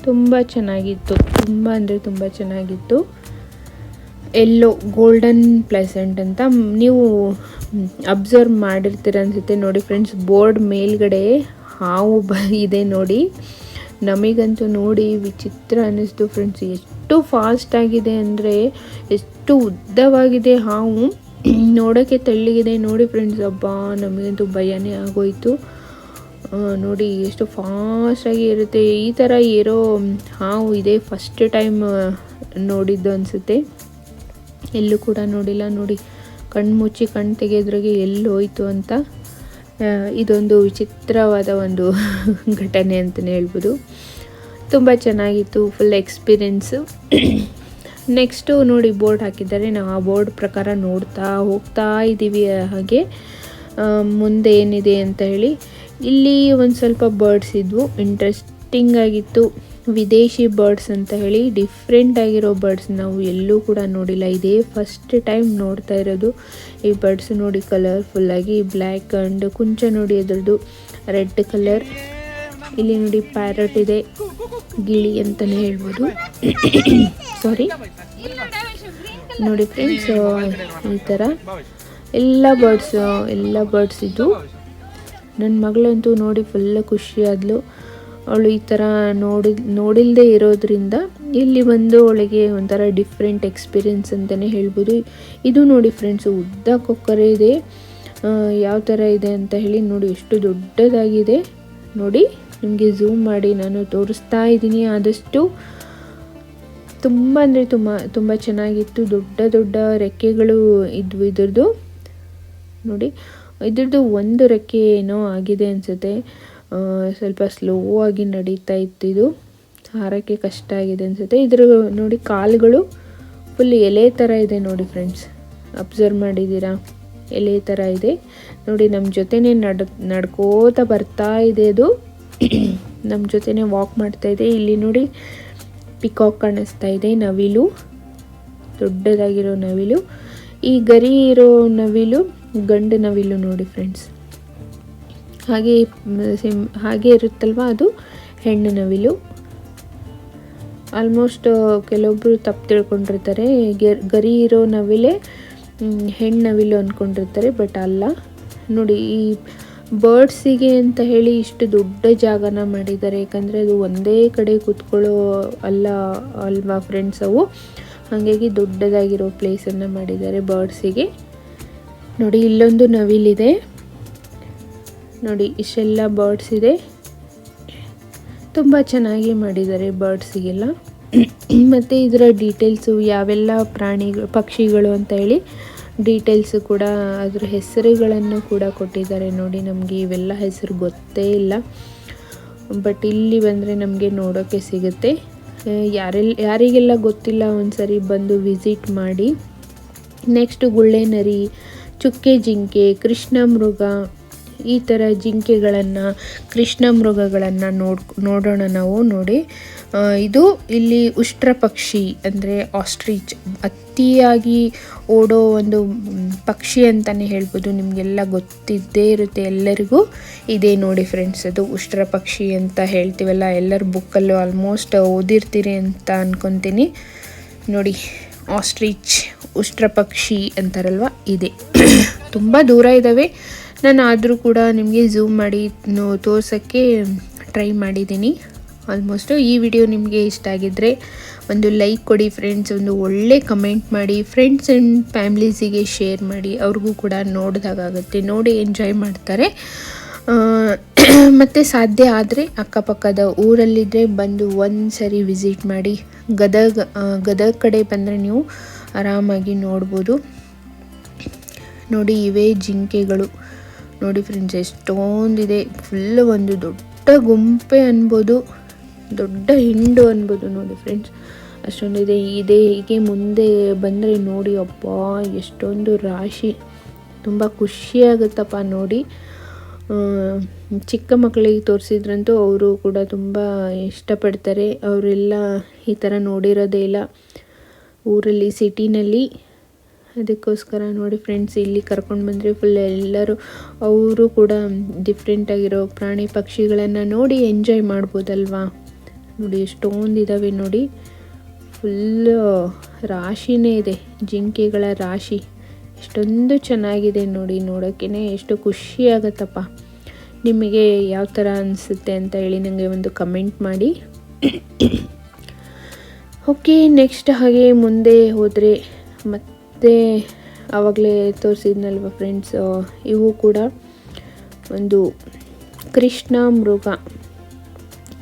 S1: ತುಂಬ ಚೆನ್ನಾಗಿತ್ತು. ತುಂಬ ಅಂದರೆ ತುಂಬ ಚೆನ್ನಾಗಿತ್ತು. ಎಲ್ಲೋ ಗೋಲ್ಡನ್ ಪ್ಲೆಸೆಂಟ್ ಅಂತ. ನೀವು ಅಬ್ಸರ್ವ್ ಮಾಡಿರ್ತೀರ ಅನ್ಸುತ್ತೆ ನೋಡಿ ಫ್ರೆಂಡ್ಸ್, ಬೋರ್ಡ್ ಮೇಲ್ಗಡೆ ಹಾವು ಬ ಇದೆ ನೋಡಿ. ನಮಗಂತೂ ನೋಡಿ ವಿಚಿತ್ರ ಅನ್ನಿಸ್ತು ಫ್ರೆಂಡ್ಸ್, ಎಷ್ಟು ಫಾಸ್ಟ್ ಆಗಿದೆ ಅಂದರೆ ಎಷ್ಟು ಉದ್ದವಾಗಿದೆ ಹಾವು. ನೋಡೋಕ್ಕೆ ತೆಳ್ಳಗಿದೆ ನೋಡಿ ಫ್ರೆಂಡ್ಸ್, ಅಬ್ಬಾ, ನಮಗಂತೂ ಭಯನೇ ಆಗೋಯ್ತು. ನೋಡಿ ಎಷ್ಟು ಫಾಸ್ಟಾಗಿ ಇರುತ್ತೆ. ಈ ಥರ ಇರೋ ಹಾವು ಇದೆ ಫಸ್ಟ್ ಟೈಮ್ ನೋಡಿದ್ದು ಅನಿಸುತ್ತೆ. ಎಲ್ಲೂ ಕೂಡ ನೋಡಿಲ್ಲ ನೋಡಿ. ಕಣ್ಣು ಮುಚ್ಚಿ ಕಣ್ಣು ತೆಗೆದ್ರಾಗೆ ಎಲ್ಲಿ ಹೋಯಿತು ಅಂತ ಇದೊಂದು ವಿಚಿತ್ರವಾದ ಒಂದು ಘಟನೆ ಅಂತಲೇ ಹೇಳ್ಬೋದು. ತುಂಬ ಚೆನ್ನಾಗಿತ್ತು ಫುಲ್ ಎಕ್ಸ್ಪೀರಿಯೆನ್ಸು ನೆಕ್ಸ್ಟು ನೋಡಿ ಬೋರ್ಡ್ ಹಾಕಿದ್ದಾರೆ. ನಾವು ಆ ಬೋರ್ಡ್ ಪ್ರಕಾರ ನೋಡ್ತಾ ಹೋಗ್ತಾ ಇದ್ದೀವಿ ಹಾಗೆ. ಮುಂದೆ ಏನಿದೆ ಅಂತ ಹೇಳಿ. ಇಲ್ಲಿ ಒಂದು ಸ್ವಲ್ಪ ಬರ್ಡ್ಸ್ ಇದ್ವು. ಇಂಟ್ರೆಸ್ಟಿಂಗ್ ಆಗಿತ್ತು. ವಿದೇಶಿ ಬರ್ಡ್ಸ್ ಅಂತ ಹೇಳಿ ಡಿಫ್ರೆಂಟ್ ಆಗಿರೋ ಬರ್ಡ್ಸ್ ನಾವು ಎಲ್ಲೂ ಕೂಡ ನೋಡಿಲ್ಲ. ಇದೇ ಫಸ್ಟ್ ಟೈಮ್ ನೋಡ್ತಾ ಇರೋದು. ಈ ಬರ್ಡ್ಸ್ ನೋಡಿ ಕಲರ್ಫುಲ್ಲಾಗಿ ಬ್ಲ್ಯಾಕ್ ಆ್ಯಂಡ್ ಕುಂಚ ನೋಡಿ ಅದರದ್ದು ರೆಡ್ ಕಲರ್ ಇಲ್ಲಿ ನೋಡಿ ಪ್ಯಾರಟ್ ಇದೆ, ಗಿಳಿ ಅಂತಲೇ ಹೇಳ್ಬೋದು. ಸಾರಿ ನೋಡಿ ಫ್ರೆಂಡ್ಸ್ ಈ ಥರ ಎಲ್ಲ ಬರ್ಡ್ಸ್ ಎಲ್ಲ ಬರ್ಡ್ಸ್ ಇದ್ದು ನನ್ನ ಮಗಳಂತೂ ನೋಡಿ ಫುಲ್ ಖುಷಿಯಾದ್ಲು ಅವಳು ಈ ಥರ ನೋಡಿ ನೋಡಿಲ್ಲದೆ ಇರೋದ್ರಿಂದ ಇಲ್ಲಿ ಬಂದು ಅವಳಿಗೆ ಒಂಥರ ಡಿಫ್ರೆಂಟ್ ಎಕ್ಸ್ಪೀರಿಯೆನ್ಸ್ ಅಂತಲೇ ಹೇಳ್ಬೋದು. ಇದು ನೋಡಿ ಫ್ರೆಂಡ್ಸು ಉದ್ದ ಕೊಕ್ಕರೆ ಇದೆ. ಯಾವ ಥರ ಇದೆ ಅಂತ ಹೇಳಿ ನೋಡಿ, ಎಷ್ಟು ದೊಡ್ಡದಾಗಿದೆ. ನೋಡಿ, ನಿಮಗೆ ಝೂಮ್ ಮಾಡಿ ನಾನು ತೋರಿಸ್ತಾ ಇದ್ದೀನಿ ಆದಷ್ಟು. ತುಂಬ ಅಂದರೆ ತುಂಬ ತುಂಬ ಚೆನ್ನಾಗಿತ್ತು. ದೊಡ್ಡ ದೊಡ್ಡ ರೆಕ್ಕೆಗಳು ಇದ್ವು ಇದ್ರದ್ದು. ನೋಡಿ, ಇದ್ರದ್ದು ಒಂದು ರೆಕ್ಕೆ ಏನೋ ಆಗಿದೆ ಅನಿಸುತ್ತೆ. ಸ್ವಲ್ಪ ಸ್ಲೋ ಆಗಿ ನಡೀತಾ ಇದು ಹಾರಕ್ಕೆ ಕಷ್ಟ ಆಗಿದೆ ಅನಿಸುತ್ತೆ. ಇದ್ರ ನೋಡಿ ಕಾಲುಗಳು ಫುಲ್ ಎಲೆ ಥರ ಇದೆ ನೋಡಿ ಫ್ರೆಂಡ್ಸ್ ಅಬ್ಸರ್ವ್ ಮಾಡಿದ್ದೀರಾ? ಎಲೆ ಥರ ಇದೆ. ನೋಡಿ ನಮ್ಮ ಜೊತೆನೇ ನಡ್, ನಡ್ಕೋತ ಬರ್ತಾ ಇದೆ ಅದು. ನಮ್ಮ ಜೊತೆನೇ ವಾಕ್ ಮಾಡ್ತಾ ಇದೆ. ಇಲ್ಲಿ ನೋಡಿ ಪಿಕಾಕ್ ಕಾಣಿಸ್ತಾ ಇದೆ, ನವಿಲು. ದೊಡ್ಡದಾಗಿರೋ ನವಿಲು. ಈ ಗರಿ ಇರೋ ನವಿಲು, ಗಂಡು ನವಿಲು ನೋಡಿ ಫ್ರೆಂಡ್ಸ್ ಹಾಗೆ ಸಿಮ್, ಹಾಗೆ ಇರುತ್ತಲ್ವ ಅದು? ಹೆಣ್ಣು ನವಿಲು. ಆಲ್ಮೋಸ್ಟ್ ಕೆಲವೊಬ್ಬರು ತಪ್ಪು ತಿಳ್ಕೊಂಡಿರ್ತಾರೆ. ಗರಿ ಇರೋ ನವಿಲೆ ಹೆಣ್ಣು ನವಿಲು ಅಂದ್ಕೊಂಡಿರ್ತಾರೆ ಬಟ್ ಅಲ್ಲ. ನೋಡಿ, ಈ ಬರ್ಡ್ಸಿಗೆ ಅಂತ ಹೇಳಿ ಇಷ್ಟು ದೊಡ್ಡ ಜಾಗನ ಮಾಡಿದ್ದಾರೆ. ಯಾಕಂದರೆ ಅದು ಒಂದೇ ಕಡೆ ಕೂತ್ಕೊಳ್ಳೋ ಅಲ್ಲ, ಅಲ್ವಾ ಫ್ರೆಂಡ್ಸ್ ಅವು. ಹಾಗಾಗಿ ದೊಡ್ಡದಾಗಿರೋ ಪ್ಲೇಸನ್ನು ಮಾಡಿದ್ದಾರೆ ಬರ್ಡ್ಸಿಗೆ. ನೋಡಿ, ಇಲ್ಲೊಂದು ನವಿಲಿದೆ. ನೋಡಿ, ಇಷ್ಟೆಲ್ಲ ಬರ್ಡ್ಸ್ ಇದೆ. ತುಂಬ ಚೆನ್ನಾಗಿ ಮಾಡಿದ್ದಾರೆ ಬರ್ಡ್ಸಿಗೆಲ್ಲ ಮತ್ತು ಇದರ ಡೀಟೇಲ್ಸು ಯಾವೆಲ್ಲ ಪ್ರಾಣಿ ಪಕ್ಷಿಗಳು ಅಂತ ಹೇಳಿ ಡೀಟೇಲ್ಸು ಕೂಡ, ಅದರ ಹೆಸರುಗಳನ್ನು ಕೂಡ ಕೊಟ್ಟಿದ್ದಾರೆ ನೋಡಿ, ನಮಗೆ ಇವೆಲ್ಲ ಹೆಸರು ಗೊತ್ತೇ ಇಲ್ಲ. ಬಟ್ ಇಲ್ಲಿ ಬಂದರೆ ನಮಗೆ ನೋಡೋಕ್ಕೆ ಸಿಗುತ್ತೆ. ಯಾರೆಲ್ಲ ಯಾರಿಗೆಲ್ಲ ಗೊತ್ತಿಲ್ಲ ಒಂದ್ಸರಿ ಬಂದು ವಿಸಿಟ್ ಮಾಡಿ. ನೆಕ್ಸ್ಟ್ ಗುಳ್ಳೆನರಿ ಚುಕ್ಕೆ ಜಿಂಕೆ, ಕೃಷ್ಣ ಮೃಗ ಈ ಥರ ಜಿಂಕೆಗಳನ್ನು, ಕೃಷ್ಣ ಮೃಗಗಳನ್ನು ನೋಡ್, ನೋಡೋಣ ನಾವು ನೋಡಿ. ಇದು ಇಲ್ಲಿ ಉಷ್ಟ್ರ ಪಕ್ಷಿ ಅಂದರೆ ಆಸ್ಟ್ರಿಚ್. ಅತಿಯಾಗಿ ಓಡೋ ಒಂದು ಪಕ್ಷಿ ಅಂತಲೇ ಹೇಳ್ಬೋದು. ನಿಮಗೆಲ್ಲ ಗೊತ್ತಿದ್ದೇ ಇರುತ್ತೆ ಎಲ್ಲರಿಗೂ. ಇದೇ ನೋಡಿ ಫ್ರೆಂಡ್ಸ್ ಅದು ಉಷ್ಟ್ರ ಪಕ್ಷಿ ಅಂತ ಹೇಳ್ತೀವಲ್ಲ, ಎಲ್ಲರ ಬುಕ್ಕಲ್ಲೂ ಆಲ್ಮೋಸ್ಟ್ ಓದಿರ್ತೀರಿ ಅಂತ ಅಂದ್ಕೊತೀನಿ ನೋಡಿ, ಆಸ್ಟ್ರಿಚ್ ಉಷ್ಟ್ರ ಪಕ್ಷಿ ಅಂತಾರಲ್ವ, ಇದೆ. ತುಂಬ ದೂರ ಇದ್ದಾವೆ ನಾನು ಆದರೂ ಕೂಡ ನಿಮಗೆ ಝೂಮ್ ಮಾಡಿ ತೋರ್ಸೋಕ್ಕೆ ಟ್ರೈ ಮಾಡಿದ್ದೀನಿ. ಆಲ್ಮೋಸ್ಟು ಈ ವಿಡಿಯೋ ನಿಮಗೆ ಇಷ್ಟ ಆಗಿದ್ದರೆ ಒಂದು ಲೈಕ್ ಕೊಡಿ ಫ್ರೆಂಡ್ಸ್ ಒಂದು ಒಳ್ಳೆ ಕಮೆಂಟ್ ಮಾಡಿ ಫ್ರೆಂಡ್ಸ್ ಆ್ಯಂಡ್ ಫ್ಯಾಮ್ಲೀಸಿಗೆ ಶೇರ್ ಮಾಡಿ, ಅವ್ರಿಗೂ ಕೂಡ ನೋಡಿದಾಗುತ್ತೆ ನೋಡಿ ಎಂಜಾಯ್ ಮಾಡ್ತಾರೆ. ಮತ್ತು ಸಾಧ್ಯ ಆದರೆ ಅಕ್ಕಪಕ್ಕದ ಊರಲ್ಲಿದ್ದರೆ ಬಂದು ಒಂದು ಸರಿ ವಿಸಿಟ್ ಮಾಡಿ, ಗದಗ ಗದಗ ಕಡೆ ಬಂದರೆ ನೀವು ಆರಾಮಾಗಿ ನೋಡ್ಬೋದು. ನೋಡಿ ಇವೇ ಜಿಂಕೆಗಳು. ನೋಡಿ ಫ್ರೆಂಡ್ಸ್ ಎಷ್ಟೊಂದಿದೆ. ಫುಲ್ ಒಂದು ದೊಡ್ಡ ಗುಂಪೆ ಅನ್ಬೋದು. ದೊಡ್ಡ ಹಿಂಡು ಅನ್ಬೋದು ನೋಡಿ ಫ್ರೆಂಡ್ಸ್ ಅಷ್ಟೊಂದಿದೆ ಇದೆ ಹೀಗೆ ಮುಂದೆ ಬಂದರೆ ನೋಡಿ ಅಪ್ಪ, ಎಷ್ಟೊಂದು ರಾಶಿ. ತುಂಬ ಖುಷಿಯಾಗುತ್ತಪ್ಪ ನೋಡಿ. ಚಿಕ್ಕ ಮಕ್ಕಳಿಗೆ ತೋರಿಸಿದ್ರಂತೂ ಅವರು ಕೂಡ ತುಂಬ ಇಷ್ಟಪಡ್ತಾರೆ. ಅವರೆಲ್ಲ ಈ ಥರ ನೋಡಿರೋದೇ ಇಲ್ಲ. ಊರಲ್ಲಿ ಸಿಟಿನಲ್ಲಿ ಅದಕ್ಕೋಸ್ಕರ ನೋಡಿ ಫ್ರೆಂಡ್ಸ್ ಇಲ್ಲಿ ಕರ್ಕೊಂಡು ಬಂದರೆ ಫುಲ್ ಎಲ್ಲರೂ ಅವರು ಕೂಡ ಡಿಫ್ರೆಂಟಾಗಿರೋ ಪ್ರಾಣಿ ಪಕ್ಷಿಗಳನ್ನು ನೋಡಿ ಎಂಜಾಯ್ ಮಾಡ್ಬೋದಲ್ವಾ? ನೋಡಿ ಎಷ್ಟೊಂದು ಇದ್ದಾವೆ ನೋಡಿ. ಫುಲ್ ರಾಶಿನೇ ಇದೆ, ಜಿಂಕೆಗಳ ರಾಶಿ. ಎಷ್ಟೊಂದು ಚೆನ್ನಾಗಿದೆ ನೋಡಿ ನೋಡೋಕ್ಕೇ ಎಷ್ಟು ಖುಷಿ ನಿಮಗೆ ಯಾವ ಥರ ಅನಿಸುತ್ತೆ ಅಂತ ಹೇಳಿ ನನಗೆ ಒಂದು ಕಮೆಂಟ್ ಮಾಡಿ. ಓಕೆ ನೆಕ್ಸ್ಟ್ ಹಾಗೆ ಮುಂದೆ ಹೋದರೆ ಮತ್ತೆ ಆವಾಗಲೇ ತೋರಿಸಿದ್ನಲ್ವ ಫ್ರೆಂಡ್ಸ್ ಇವು ಕೂಡ ಒಂದು ಕೃಷ್ಣ ಮೃಗ,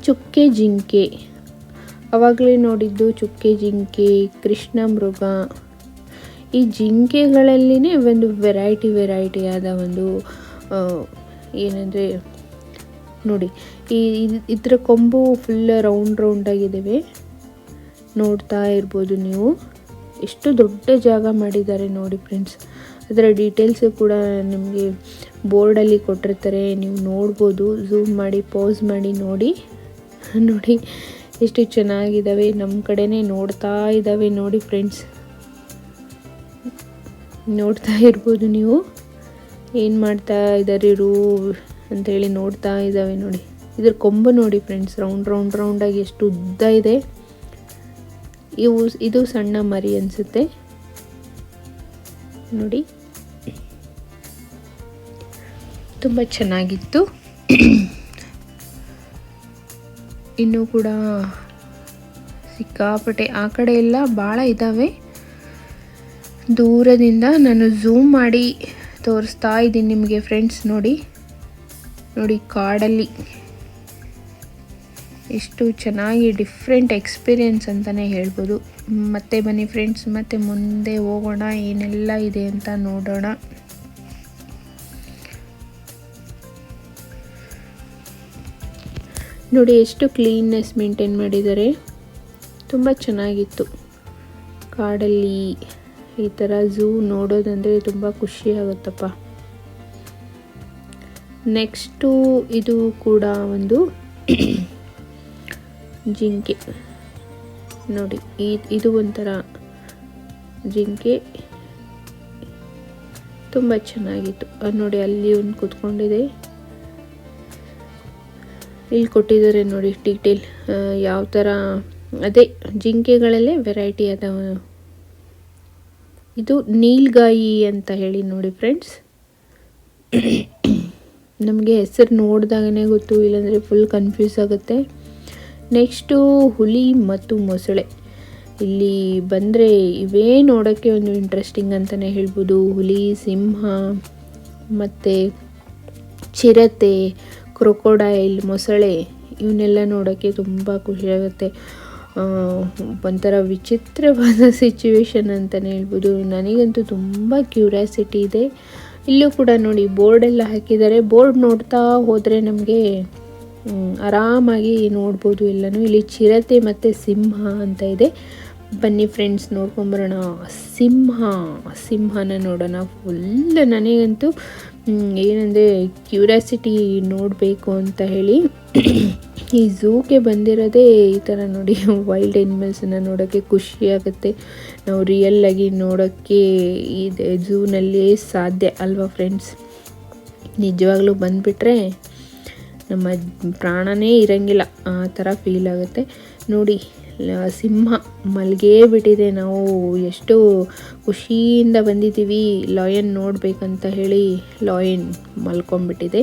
S1: ಚುಕ್ಕೆ ಜಿಂಕೆ. ಆವಾಗಲೇ ನೋಡಿದ್ದು ಚುಕ್ಕೆ ಜಿಂಕೆ, ಕೃಷ್ಣ ಮೃಗ. ಈ ಜಿಂಕೆಗಳಲ್ಲಿನೇ ಒಂದು ವೆರೈಟಿ ವೆರೈಟಿಯಾದ ಒಂದು ಏನಂದರೆ ನೋಡಿ, ಈ ಇದ್ರ ಕೊಂಬು ಫುಲ್ ರೌಂಡ್ ರೌಂಡಾಗಿದ್ದಾವೆ ನೋಡ್ತಾ ಇರ್ಬೋದು ನೀವು. ಎಷ್ಟು ದೊಡ್ಡ ಜಾಗ ಮಾಡಿದ್ದಾರೆ ನೋಡಿ ಫ್ರೆಂಡ್ಸ್. ಅದರ ಡೀಟೇಲ್ಸು ಕೂಡ ನಿಮಗೆ ಬೋರ್ಡಲ್ಲಿ ಕೊಟ್ಟಿರ್ತಾರೆ. ನೀವು ನೋಡ್ಬೋದು. ಝೂಮ್ ಮಾಡಿ ಪೋಸ್ ಮಾಡಿ, ನೋಡಿ. ನೋಡಿ, ಎಷ್ಟು ಚೆನ್ನಾಗಿದ್ದಾವೆ. ನಮ್ಮ ಕಡೆನೇ ನೋಡ್ತಾ ಇದ್ದಾವೆ ನೋಡಿ ಫ್ರೆಂಡ್ಸ್. ನೋಡ್ತಾ ಇರ್ಬೋದು ನೀವು. ಏನು ಮಾಡ್ತಾ ಇದ್ದಾರೆ ರೂ ಅಂಥೇಳಿ ನೋಡ್ತಾ ಇದ್ದಾವೆ ನೋಡಿ. ಇದ್ರ ಕೊಂಬು ನೋಡಿ ಫ್ರೆಂಡ್ಸ್. ರೌಂಡ್ ರೌಂಡ್ ರೌಂಡಾಗಿ ಎಷ್ಟು ಉದ್ದ ಇದೆ. ಇವು ಇದು ಸಣ್ಣ ಮರಿ ಅನಿಸುತ್ತೆ. ನೋಡಿ. ತುಂಬ ಚೆನ್ನಾಗಿತ್ತು. ಇನ್ನೂ ಕೂಡ ಸಿಕ್ಕಾಪಟ್ಟೆ ಆ ಕಡೆ ಎಲ್ಲ ಭಾಳ ಇದ್ದಾವೆ ದೂರದಿಂದ ನಾನು ಝೂಮ್ ಮಾಡಿ ತೋರಿಸ್ತಾ ಇದ್ದೀನಿ ನಿಮಗೆ ಫ್ರೆಂಡ್ಸ್ ನೋಡಿ. ನೋಡಿ ಕಾಡಲ್ಲಿ. ಎಷ್ಟು ಚೆನ್ನಾಗಿ ಡಿಫ್ರೆಂಟ್ ಎಕ್ಸ್ಪೀರಿಯನ್ಸ್ ಅಂತಲೇ ಹೇಳ್ಬೋದು. ಮತ್ತೆ ಬನ್ನಿ ಫ್ರೆಂಡ್ಸ್ ಮತ್ತೆ ಮುಂದೆ ಹೋಗೋಣ, ಏನೆಲ್ಲ ಇದೆ ಅಂತ ನೋಡೋಣ. ನೋಡಿ ಎಷ್ಟು ಕ್ಲೀನ್ನೆಸ್ ಮೇಂಟೈನ್ ಮಾಡಿದ್ದಾರೆ. ತುಂಬ ಚೆನ್ನಾಗಿತ್ತು. ಕಾಡಲ್ಲಿ ಈ ಥರ ಝೂ ನೋಡೋದಂದರೆ ತುಂಬ ಖುಷಿ ಆಗುತ್ತಪ್ಪ. ನೆಕ್ಸ್ಟು ಇದು ಕೂಡ ಒಂದು ಜಿಂಕೆ. ನೋಡಿ ಇದು ಒಂಥರ ಜಿಂಕೆ. ತುಂಬ ಚೆನ್ನಾಗಿತ್ತು. ನೋಡಿ, ಅಲ್ಲಿ ಒಂದು ಕೂತ್ಕೊಂಡಿದೆ. ಇಲ್ಲಿ ಕೊಟ್ಟಿದ್ದಾರೆ ನೋಡಿ ಡೀಟೇಲ್ ಯಾವ ಥರ, ಅದೇ, ಜಿಂಕೆಗಳಲ್ಲೇ ವೆರೈಟಿ ಅದಾವ ಇದು ನೀಲ್ಗಾಯಿ ಅಂತ ಹೇಳಿ ನೋಡಿ ಫ್ರೆಂಡ್ಸ್ ನಮಗೆ ಹೆಸರು ನೋಡಿದಾಗನೇ ಗೊತ್ತು, ಇಲ್ಲಾಂದರೆ ಫುಲ್ ಕನ್ಫ್ಯೂಸ್ ಆಗುತ್ತೆ. ನೆಕ್ಸ್ಟು ಹುಲಿ ಮತ್ತು ಮೊಸಳೆ. ಇಲ್ಲಿ ಬಂದರೆ ಇವೇ ನೋಡೋಕ್ಕೆ ಒಂದು ಇಂಟ್ರೆಸ್ಟಿಂಗ್ ಅಂತಲೇ ಹೇಳ್ಬೋದು. ಹುಲಿ, ಸಿಂಹ, ಮತ್ತು ಚಿರತೆ ಕ್ರೊಕೊಡೈಲ್ ಮೊಸಳೆ, ಇವನ್ನೆಲ್ಲ ನೋಡೋಕ್ಕೆ ತುಂಬ ಖುಷಿಯಾಗುತ್ತೆ ಒಂಥರ ವಿಚಿತ್ರವಾದ ಸಿಚುವೇಶನ್ ಅಂತಲೇ ಹೇಳ್ಬೋದು. ನನಗಂತೂ ತುಂಬ ಕ್ಯೂರಿಯಾಸಿಟಿ ಇದೆ. ಇಲ್ಲೂ ಕೂಡ ನೋಡಿ ಬೋರ್ಡೆಲ್ಲ ಹಾಕಿದ್ದಾರೆ. ಬೋರ್ಡ್ ನೋಡ್ತಾ ಹೋದರೆ ನಮಗೆ ಆರಾಮಾಗಿ ನೋಡ್ಬೋದು ಎಲ್ಲನೂ. ಇಲ್ಲಿ ಚಿರತೆ ಮತ್ತು ಸಿಂಹ ಅಂತ ಇದೆ. ಬನ್ನಿ ಫ್ರೆಂಡ್ಸ್ ನೋಡ್ಕೊಂಬರೋಣ. ಸಿಂಹ, ಸಿಂಹನ ನೋಡೋಣ. ಫುಲ್ ನನಗಂತೂ ಏನಂದರೆ ಕ್ಯೂರಿಯಾಸಿಟಿ ನೋಡಬೇಕು ಅಂತ ಹೇಳಿ. ಈ ಝೂಗೆ ಬಂದಿರೋದೇ ಈ ಥರ ನೋಡಿ. ವೈಲ್ಡ್ ಎನಿಮಲ್ಸನ್ನು ನೋಡೋಕ್ಕೆ ಖುಷಿಯಾಗುತ್ತೆ ನಾವು ರಿಯಲ್ಲಾಗಿ ನೋಡೋಕ್ಕೆ ಇದೆ. ಝೂನಲ್ಲಿ ಸಾಧ್ಯ ಅಲ್ವಾ ಫ್ರೆಂಡ್ಸ್ ನಿಜವಾಗ್ಲೂ ಬಂದುಬಿಟ್ರೆ ನಮ್ಮ ಪ್ರಾಣನೇ ಇರಂಗಿಲ್ಲ. ಆ ಥರ ಫೀಲ್ ಆಗುತ್ತೆ. ನೋಡಿ ಸಿಂಹ ಮಲ್ಗೇ ಬಿಟ್ಟಿದೆ. ನಾವು ಎಷ್ಟು ಖುಷಿಯಿಂದ ಬಂದಿದ್ದೀವಿ. ಲಾಯನ್ ನೋಡಬೇಕಂತ ಹೇಳಿ ಲಾಯನ್ ಮಲ್ಕೊಂಡ್ಬಿಟ್ಟಿದೆ.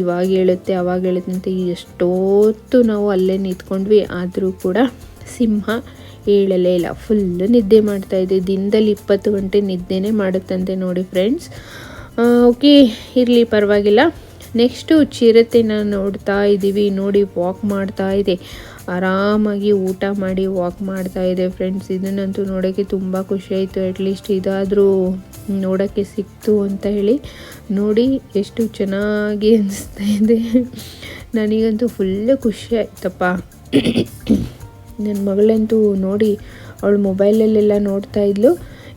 S1: ಇವಾಗ ಹೇಳುತ್ತೆ, ಅವಾಗ ಹೇಳುತ್ತೆ ಅಂತ ಎಷ್ಟೊತ್ತು ನಾವು ಅಲ್ಲೇ ನಿಂತ್ಕೊಂಡ್ವಿ. ಆದರೂ ಕೂಡ ಸಿಂಹ ಹೇಳಲೇ ಇಲ್ಲ. ಫುಲ್ಲು ನಿದ್ದೆ ಮಾಡ್ತಾ ಇದೆ. ದಿನದಲ್ಲಿ ಇಪ್ಪತ್ತು ಗಂಟೆ ನಿದ್ದೆನೇ ಮಾಡುತ್ತಂತೆ ನೋಡಿ ಫ್ರೆಂಡ್ಸ್ ಓಕೆ ಇರಲಿ, ಪರವಾಗಿಲ್ಲ. ನೆಕ್ಸ್ಟು ಚಿರತೆನ ನೋಡ್ತಾ ಇದ್ದೀವಿ ನೋಡಿ ವಾಕ್ ಮಾಡ್ತಾ ಇದೆ. ಆರಾಮಾಗಿ ಊಟ ಮಾಡಿ ವಾಕ್ ಮಾಡ್ತಾ ಇದೆ ಫ್ರೆಂಡ್ಸ್ ಇದನ್ನಂತೂ ನೋಡೋಕ್ಕೆ ತುಂಬ ಖುಷಿ ಆಯಿತು. ಅಟ್ಲೀಸ್ಟ್ ಇದಾದರೂ ನೋಡೋಕ್ಕೆ ಸಿಕ್ತು ಅಂತ ಹೇಳಿ ನೋಡಿ ಎಷ್ಟು ಚೆನ್ನಾಗಿ ಅನಿಸ್ತಾ ಇದೆ. ನನಗಂತೂ ಫುಲ್ಲು ಖುಷಿ ಆಯ್ತಪ್ಪ. ನನ್ನ ಮಗಳಂತೂ ನೋಡಿ ಅವಳು ಮೊಬೈಲಲ್ಲೆಲ್ಲ ನೋಡ್ತಾ ಇದ್ಲು.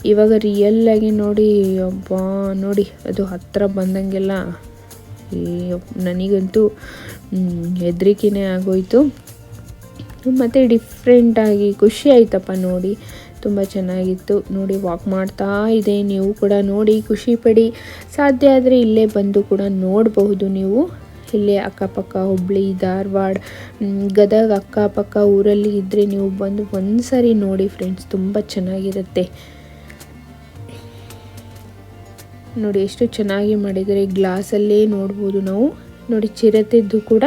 S1: ಇವಾಗ ರಿಯಲ್ಲಾಗಿ ನೋಡಿ, ಅಬ್ಬಾ, ನೋಡಿ ಅದು ಹತ್ತಿರ ಬಂದಂಗೆಲ್ಲ ನನಗಂತೂ ಹೆದರಿಕೆನೇ ಆಗೋಯ್ತು. ಮತ್ತು ಡಿಫ್ರೆಂಟಾಗಿ ಖುಷಿ ಆಯ್ತಪ್ಪ ನೋಡಿ. ತುಂಬ ಚೆನ್ನಾಗಿತ್ತು. ನೋಡಿ ವಾಕ್ ಮಾಡ್ತಾ ಇದೆ. ನೀವು ಕೂಡ ನೋಡಿ ಖುಷಿ ಪಡಿ ಸಾಧ್ಯ ಆದರೆ ಇಲ್ಲೇ ಬಂದು ಕೂಡ ನೋಡಬಹುದು ನೀವು. ಇಲ್ಲೇ ಅಕ್ಕಪಕ್ಕ ಹುಬ್ಳಿ, ಧಾರವಾಡ ಗದಗ ಅಕ್ಕಪಕ್ಕ ಊರಲ್ಲಿ ಇದ್ದರೆ ನೀವು ಬಂದು ಒಂದು ಸರಿ ನೋಡಿ ಫ್ರೆಂಡ್ಸ್ ತುಂಬ ಚೆನ್ನಾಗಿರುತ್ತೆ. ನೋಡಿ ಎಷ್ಟು ಚೆನ್ನಾಗಿ ಮಾಡಿದ್ದಾರೆ. ಗ್ಲಾಸಲ್ಲೇ ನೋಡ್ಬೋದು ನಾವು. ನೋಡಿ ಚಿರತೆದ್ದು ಕೂಡ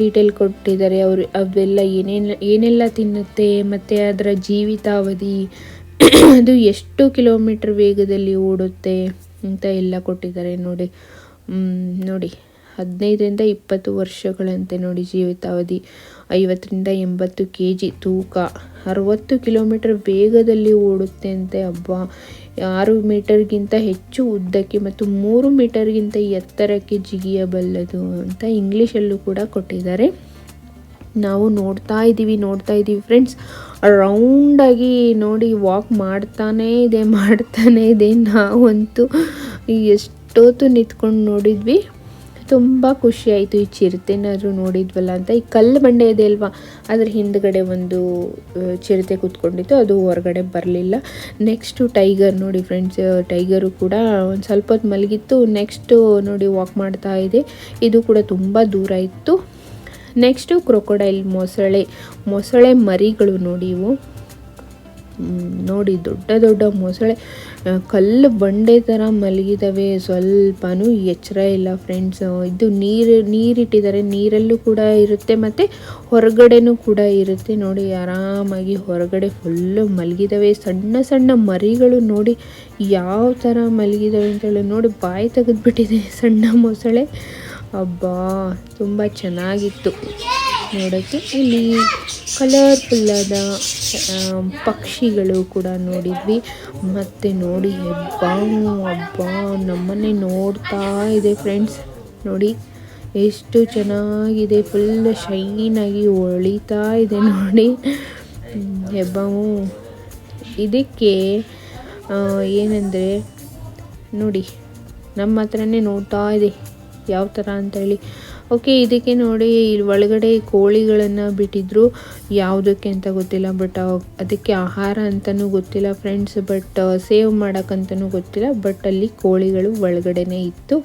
S1: ಡೀಟೇಲ್ ಕೊಟ್ಟಿದ್ದಾರೆ ಅವರು. ಅವೆಲ್ಲ ಏನೇನು, ಏನೆಲ್ಲ ತಿನ್ನುತ್ತೆ ಮತ್ತು ಅದರ ಜೀವಿತಾವಧಿ, ಅದು ಎಷ್ಟು ಕಿಲೋಮೀಟ್ರ್ ವೇಗದಲ್ಲಿ ಓಡುತ್ತೆ ಅಂತ ಎಲ್ಲ ಕೊಟ್ಟಿದ್ದಾರೆ ನೋಡಿ. ನೋಡಿ, ಹದಿನೈದರಿಂದ ಇಪ್ಪತ್ತು ವರ್ಷಗಳಂತೆ ನೋಡಿ ಜೀವಿತಾವಧಿ. ಐವತ್ತರಿಂದ ಎಂಬತ್ತು ಕೆ ಜಿ ತೂಕ. ಅರವತ್ತು ಕಿಲೋಮೀಟರ್ ವೇಗದಲ್ಲಿ ಓಡುತ್ತೆ ಅಂತೆ ಹಬ್ಬ ಆರು ಮೀಟರ್ಗಿಂತ ಹೆಚ್ಚು ಉದ್ದಕ್ಕೆ ಮತ್ತು ಮೂರು ಮೀಟರ್ಗಿಂತ ಎತ್ತರಕ್ಕೆ ಜಿಗಿಯಬಲ್ಲದು ಅಂತ ಇಂಗ್ಲೀಷಲ್ಲೂ ಕೂಡ ಕೊಟ್ಟಿದ್ದಾರೆ. ನಾವು ನೋಡ್ತಾ ಇದ್ದೀವಿ ನೋಡ್ತಾ ಇದ್ದೀವಿ ಫ್ರೆಂಡ್ಸ್. ರೌಂಡಾಗಿ ನೋಡಿ ವಾಕ್ ಮಾಡ್ತಾನೇ ಇದೆ ಮಾಡ್ತಾನೇ ಇದೆ. ನಾವಂತೂ ಎಷ್ಟೊತ್ತು ನಿಂತ್ಕೊಂಡು ನೋಡಿದ್ವಿ. ತುಂಬ ಖುಷಿ ಆಯಿತು ಈ ಚಿರತೆನಾದ್ರು ನೋಡಿದ್ವಲ್ಲ ಅಂತ. ಈ ಕಲ್ಲು ಬಂಡೆ ಇದೆ ಅಲ್ವಾ? ಅದ್ರ ಹಿಂದ್ಗಡೆ ಒಂದು ಚಿರತೆ ಕೂತ್ಕೊಂಡಿತ್ತು. ಅದು ಹೊರಗಡೆ ಬರಲಿಲ್ಲ. ನೆಕ್ಸ್ಟು ಟೈಗರ್ ನೋಡಿ ಫ್ರೆಂಡ್ಸ್ ಟೈಗರು ಕೂಡ ಒಂದು ಸ್ವಲ್ಪ ಹೊತ್ತು ಮಲಗಿತ್ತು. ನೆಕ್ಸ್ಟು ನೋಡಿ ವಾಕ್ ಮಾಡ್ತಾ ಇದೆ. ಇದು ಕೂಡ ತುಂಬ ದೂರ ಇತ್ತು. ನೆಕ್ಸ್ಟು ಕ್ರೊಕೊಡೈಲ್ ಮೊಸಳೆ ಮೊಸಳೆ ಮರಿಗಳು ನೋಡಿ ಇವು. ನೋಡಿ ದೊಡ್ಡ ದೊಡ್ಡ ಮೊಸಳೆ. ಕಲ್ಲು ಬಂಡೆ ಥರ ಮಲಗಿದಾವೆ. ಸ್ವಲ್ಪನೂ ಎಚ್ಚರ ಇಲ್ಲ ಫ್ರೆಂಡ್ಸ್ ಇದು ನೀರು, ನೀರಿಟ್ಟಿದ್ದಾರೆ. ನೀರಲ್ಲೂ ಕೂಡ ಇರುತ್ತೆ ಮತ್ತು ಹೊರಗಡೆನೂ ಕೂಡ ಇರುತ್ತೆ. ನೋಡಿ, ಆರಾಮಾಗಿ ಹೊರಗಡೆ ಫುಲ್ಲು ಮಲಗಿದಾವೆ. ಸಣ್ಣ ಸಣ್ಣ ಮರಿಗಳು ನೋಡಿ ಯಾವ ಥರ ಮಲಗಿದಾವೆ ಅಂತೇಳಿ ನೋಡಿ, ಬಾಯಿ ತೆಗೆದ್ಬಿಟ್ಟಿದೆ ಸಣ್ಣ ಮೊಸಳೆ. ಅಬ್ಬಾ, ತುಂಬ ಚೆನ್ನಾಗಿತ್ತು. ನೋಡೋಕ್ಕೆ ಇಲ್ಲಿ ಕಲರ್ಫುಲ್ಲಾದ ಪಕ್ಷಿಗಳು ಕೂಡ ನೋಡಿದ್ವಿ. ಮತ್ತು ನೋಡಿ ಹಬ್ಬ ಹಬ್ಬ ನಮ್ಮನ್ನೇ ನೋಡ್ತಾ ಇದೆ ಫ್ರೆಂಡ್ಸ್. ನೋಡಿ, ಎಷ್ಟು ಚೆನ್ನಾಗಿದೆ, ಫುಲ್ ಶೈನಾಗಿ ಹೊಳಿತಾ ಇದೆ ನೋಡಿ. ಹೆಬ್ಬಾವು ಇದಕ್ಕೆ ಏನಂದರೆ, ನೋಡಿ, ನಮ್ಮ ಹತ್ರನೇ ನೋಡ್ತಾ ಇದೆ. ಯಾವ ಥರ ಅಂತೇಳಿ ಓಕೆ ಇದಕ್ಕೆ ನೋಡಿ ಇಲ್ಲಿ ಒಳಗಡೆ ಕೋಳಿಗಳನ್ನು ಬಿಟ್ಟಿದ್ರು. ಯಾವುದಕ್ಕೆ ಅಂತ ಗೊತ್ತಿಲ್ಲ ಬಟ್ ಅದಕ್ಕೆ ಆಹಾರ ಅಂತಲೂ ಗೊತ್ತಿಲ್ಲ ಫ್ರೆಂಡ್ಸ್ ಬಟ್ ಸೇವ್ ಮಾಡೋಕ್ಕಂತಲೂ ಗೊತ್ತಿಲ್ಲ ಬಟ್ ಅಲ್ಲಿ ಕೋಳಿಗಳು ಒಳಗಡೆ ಇತ್ತು.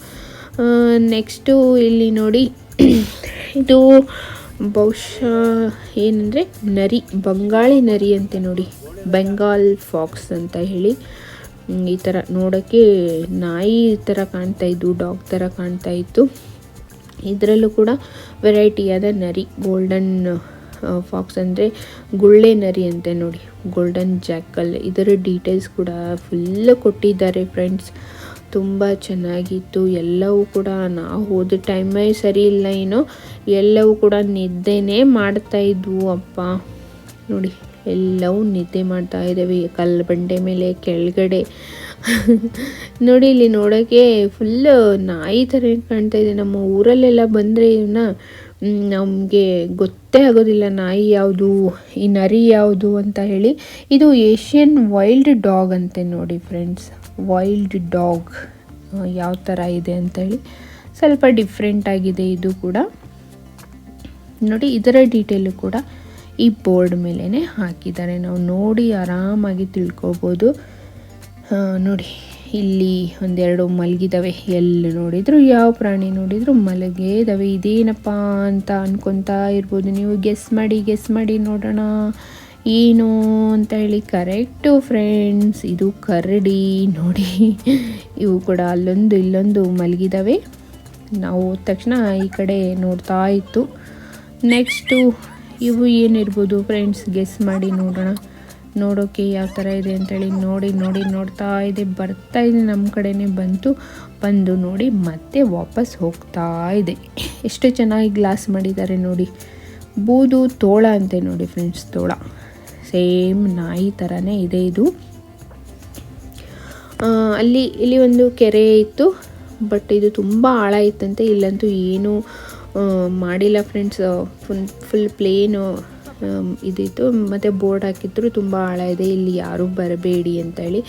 S1: ನೆಕ್ಸ್ಟು ಇಲ್ಲಿ ನೋಡಿ, ಇದು ಬಹುಶಃ ಏನಂದರೆ ನರಿ, ಬಂಗಾಳಿ ನರಿ ಅಂತೆ ನೋಡಿ ಬೆಂಗಾಲ್ ಫಾಕ್ಸ್ ಅಂತ ಹೇಳಿ. ಈ ಥರ ನೋಡೋಕ್ಕೆ ನಾಯಿ ಥರ ಕಾಣ್ತಾ ಡಾಗ್ ಥರ ಕಾಣ್ತಾ ಇತ್ತು. ಇದರಲ್ಲೂ ಕೂಡ ವೆರೈಟಿಯಾದ ನರಿ ಗೋಲ್ಡನ್ ಫಾಕ್ಸ್ ಅಂದರೆ ಗುಳ್ಳೆ ನರಿ ಅಂತೆ ನೋಡಿ ಗೋಲ್ಡನ್ ಜಾಕಲ್ ಇದರ ಡೀಟೇಲ್ಸ್ ಕೂಡ ಫುಲ್ಲು ಕೊಟ್ಟಿದ್ದಾರೆ ಫ್ರೆಂಡ್ಸ್ ತುಂಬ ಚೆನ್ನಾಗಿತ್ತು. ಎಲ್ಲವೂ ಕೂಡ ನಾವು ಹೋದ ಟೈಮೇ ಸರಿ ಇಲ್ಲ ಏನೋ, ಎಲ್ಲವೂ ಕೂಡ ನಿದ್ದೆನೇ ಮಾಡ್ತಾಯಿದ್ವು ಅಪ್ಪ. ನೋಡಿ. ಎಲ್ಲವೂ ನಿದ್ದೆ ಮಾಡ್ತಾ ಇದ್ದಾವೆ. ಕಲ್ಲು ಬಂಡೆ ಮೇಲೆ ಕೆಳಗಡೆ. ನೋಡಿ, ಇಲ್ಲಿ ನೋಡೋಕ್ಕೆ ಫುಲ್ಲು ನಾಯಿ ಥರ ಕಾಣ್ತಾ ಇದೆ. ನಮ್ಮ ಊರಲ್ಲೆಲ್ಲ ಬಂದರೆ ಇವನ್ನ ನಮಗೆ ಗೊತ್ತೇ ಆಗೋದಿಲ್ಲ ನಾಯಿ ಯಾವುದು, ಈ ನರಿ ಯಾವುದು ಅಂತ ಹೇಳಿ. ಇದು ಏಷ್ಯನ್ ವೈಲ್ಡ್ ಡಾಗ್ ಅಂತೆ ನೋಡಿ ಫ್ರೆಂಡ್ಸ್ ವೈಲ್ಡ್ ಡಾಗ್ ಯಾವ ಥರ ಇದೆ ಅಂತೇಳಿ ಸ್ವಲ್ಪ ಡಿಫ್ರೆಂಟ್ ಆಗಿದೆ ಇದು ಕೂಡ. ನೋಡಿ, ಇದರ ಡೀಟೇಲು ಕೂಡ. ಈ ಬೋರ್ಡ್ ಮೇಲೇ ಹಾಕಿದ್ದಾರೆ. ನಾವು ನೋಡಿ ಆರಾಮಾಗಿ ತಿಳ್ಕೊಬೋದು. ನೋಡಿ, ಇಲ್ಲಿ ಒಂದೆರಡು ಮಲಗಿದಾವೆ. ಎಲ್ಲಿ ನೋಡಿದ್ರು, ಯಾವ ಪ್ರಾಣಿ ನೋಡಿದ್ರು ಮಲಗೇ ಇದೇನಪ್ಪ ಅಂತ ಅನ್ಕೊತಾ ಇರ್ಬೋದು. ನೀವು ಗೆಸ್ ಮಾಡಿ ಗೆಸ್ ಮಾಡಿ ನೋಡೋಣ. ಏನು ಅಂತ ಹೇಳಿ ಕರೆಕ್ಟು ಫ್ರೆಂಡ್ಸ್ ಇದು ಕರಡಿ. ನೋಡಿ, ಇವು ಕೂಡ ಅಲ್ಲೊಂದು, ಇಲ್ಲೊಂದು ಮಲಗಿದಾವೆ. ನಾವು ತಕ್ಷಣ ಈ ಕಡೆ ನೋಡ್ತಾ ಇತ್ತು. ನೆಕ್ಸ್ಟು ಇವು ಏನಿರ್ಬೋದು ಫ್ರೆಂಡ್ಸ್ ಗೆಸ್ ಮಾಡಿ ನೋಡೋಣ. ನೋಡೋಕೆ ಯಾವ ಥರ ಇದೆ ಅಂತೇಳಿ ನೋಡಿ ನೋಡಿ, ನೋಡ್ತಾ ಇದೆ. ಬರ್ತಾ ಇದೆ ನಮ್ಮ ಕಡೆನೇ ಬಂತು. ಬಂದು ನೋಡಿ ಮತ್ತೆ ವಾಪಸ್ ಹೋಗ್ತಾ ಇದೆ. ಎಷ್ಟು ಚೆನ್ನಾಗಿ ಗ್ಲಾಸ್ ಮಾಡಿದ್ದಾರೆ ನೋಡಿ. ಬೂದು ತೋಳ ಅಂತೆ ನೋಡಿ ಫ್ರೆಂಡ್ಸ್ ತೋಳ. ಸೇಮ್ ನಾಯಿ ಥರನೇ ಇದೆ ಇದು. ಅಲ್ಲಿ, ಇಲ್ಲಿ ಒಂದು ಕೆರೆ ಇತ್ತು. ಬಟ್ ಇದು ತುಂಬ ಆಳ ಇತ್ತಂತೆ. ಇಲ್ಲಂತೂ ಏನೂ ಮಾಡಿಲ್ಲ ಫ್ರೆಂಡ್ಸ್ ಫುಲ್ ಫುಲ್ ಪ್ಲೇನು ಇದಿತ್ತು. ಮತ್ತು ಬೋರ್ಡ್ ಹಾಕಿದ್ರು, ತುಂಬ ಆಳ ಇದೆ ಇಲ್ಲಿ ಯಾರೂ ಬರಬೇಡಿ ಅಂತ ಹೇಳಿ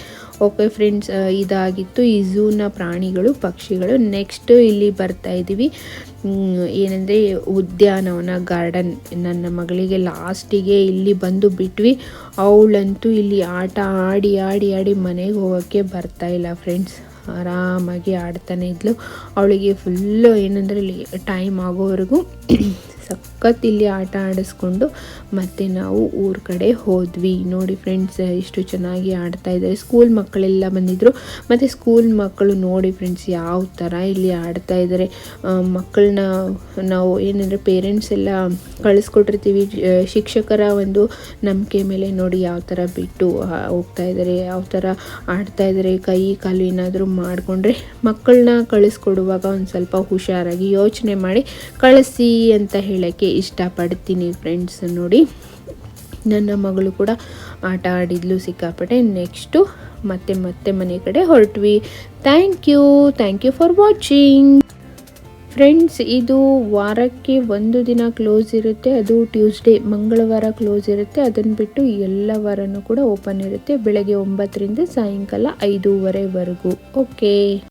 S1: ಓಕೆ ಫ್ರೆಂಡ್ಸ್ ಇದಾಗಿತ್ತು. ಈ ಝೂನ ಪ್ರಾಣಿಗಳು, ಪಕ್ಷಿಗಳು. ನೆಕ್ಸ್ಟ್ ಇಲ್ಲಿ ಬರ್ತಾ ಇದ್ದೀವಿ ಏನಂದರೆ, ಉದ್ಯಾನವನ ಗಾರ್ಡನ್ ನನ್ನ ಮಗಳಿಗೆ ಲಾಸ್ಟಿಗೆ ಇಲ್ಲಿ ಬಂದು ಬಿಟ್ವಿ. ಅವಳಂತೂ ಇಲ್ಲಿ ಆಟ ಆಡಿ ಆಡಿ ಆಡಿ ಮನೆಗೆ ಹೋಗೋಕ್ಕೆ ಇಲ್ಲ ಫ್ರೆಂಡ್ಸ್ ಆರಾಮಾಗಿ ಆಡ್ತಾನೆ ಇದ್ಲು. ಅವಳಿಗೆ ಫುಲ್ಲು ಏನಂದರೆ ಟೈಮ್ ಆಗೋವರೆಗೂ ಸಖತ್ ಇಲ್ಲಿ ಆಟ ಆಡಿಸ್ಕೊಂಡು ಮತ್ತೆ ನಾವು ಊರ ಕಡೆ ಹೋದ್ವಿ. ನೋಡಿ ಫ್ರೆಂಡ್ಸ್ ಇಷ್ಟು ಚೆನ್ನಾಗಿ ಆಡ್ತಾ ಇದ್ದಾರೆ. ಸ್ಕೂಲ್ ಮಕ್ಕಳೆಲ್ಲ ಬಂದಿದ್ದರು ಮತ್ತು ಸ್ಕೂಲ್ ಮಕ್ಕಳು ನೋಡಿ ಫ್ರೆಂಡ್ಸ್ ಯಾವ ಥರ ಇಲ್ಲಿ ಆಡ್ತಾ ಇದ್ದಾರೆ. ಮಕ್ಕಳನ್ನ ನಾವು ಏನಂದರೆ ಪೇರೆಂಟ್ಸ್ ಎಲ್ಲ ಕಳಿಸ್ಕೊಟ್ಟಿರ್ತೀವಿ. ಶಿಕ್ಷಕರ ಒಂದು ನಂಬಿಕೆ ಮೇಲೆ ನೋಡಿ ಯಾವ ಥರ ಬಿಟ್ಟು ಹೋಗ್ತಾ ಇದ್ದಾರೆ, ಯಾವ ಥರ ಆಡ್ತಾ ಇದ್ದಾರೆ. ಕೈ ಕಾಲು ಏನಾದರೂ ಮಾಡಿಕೊಂಡ್ರೆ ಮಕ್ಕಳನ್ನ ಕಳಿಸ್ಕೊಡುವಾಗ ಒಂದು ಸ್ವಲ್ಪ ಹುಷಾರಾಗಿ ಯೋಚನೆ ಮಾಡಿ ಕಳಿಸಿ ಅಂತ ಹೇಳೋಕ್ಕೆ ಇಷ್ಟಪಡ್ತೀನಿ ಫ್ರೆಂಡ್ಸ್ ನೋಡಿ. ನನ್ನ ಮಗಳು ಕೂಡ ಆಟ ಆಡಿದ್ಲು ಸಿಕ್ಕಾಪಟ್ಟೆ. ನೆಕ್ಸ್ಟು ಮತ್ತೆ ಮತ್ತೆ ಮನೆ ಕಡೆ ಹೊರಟ್ವಿ. Thank you thank you for watching friends ಇದು ವಾರಕ್ಕೆ ಒಂದು ದಿನ ಕ್ಲೋಸ್ ಇರುತ್ತೆ. ಅದು ಟ್ಯೂಸ್ಡೇ ಮಂಗಳವಾರ ಕ್ಲೋಸ್ ಇರುತ್ತೆ. ಅದನ್ನು ಬಿಟ್ಟು ಎಲ್ಲ ವಾರನೂ ಕೂಡ ಓಪನ್ ಇರುತ್ತೆ. ಬೆಳಗ್ಗೆ ಒಂಬತ್ತರಿಂದ ಸಾಯಂಕಾಲ ಐದೂವರೆವರೆಗೂ. ಓಕೆ